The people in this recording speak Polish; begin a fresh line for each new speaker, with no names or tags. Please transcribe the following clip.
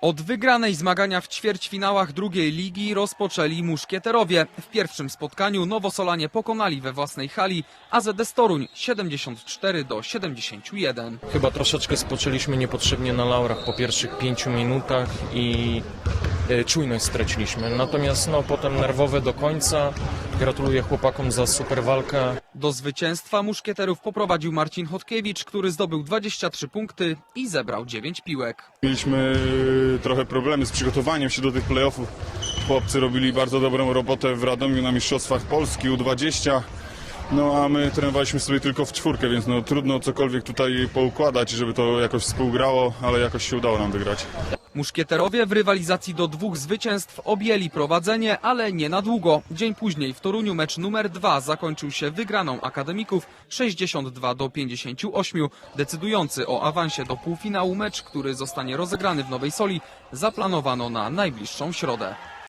Od wygranej zmagania w ćwierćfinałach drugiej ligi rozpoczęli muszkieterowie. W pierwszym spotkaniu Nowosolanie pokonali we własnej hali AZS Toruń 74 do 71.
Chyba troszeczkę spoczęliśmy niepotrzebnie na laurach po pierwszych pięciu minutach i czujność straciliśmy. Natomiast no, potem nerwowe do końca. Gratuluję chłopakom za super walkę.
Do zwycięstwa muszkieterów poprowadził Marcin Chodkiewicz, który zdobył 23 punkty i zebrał 9 piłek.
Mieliśmy trochę problemy z przygotowaniem się do tych playoffów. Chłopcy robili bardzo dobrą robotę w Radomiu na Mistrzostwach Polski U20. No a my trenowaliśmy sobie tylko w czwórkę, więc no trudno cokolwiek tutaj poukładać, żeby to jakoś współgrało, ale jakoś się udało nam wygrać.
Muszkieterowie w rywalizacji do dwóch zwycięstw objęli prowadzenie, ale nie na długo. Dzień później w Toruniu mecz numer dwa zakończył się wygraną akademików 62 do 58, decydujący o awansie do półfinału mecz, który zostanie rozegrany w Nowej Soli, zaplanowano na najbliższą środę.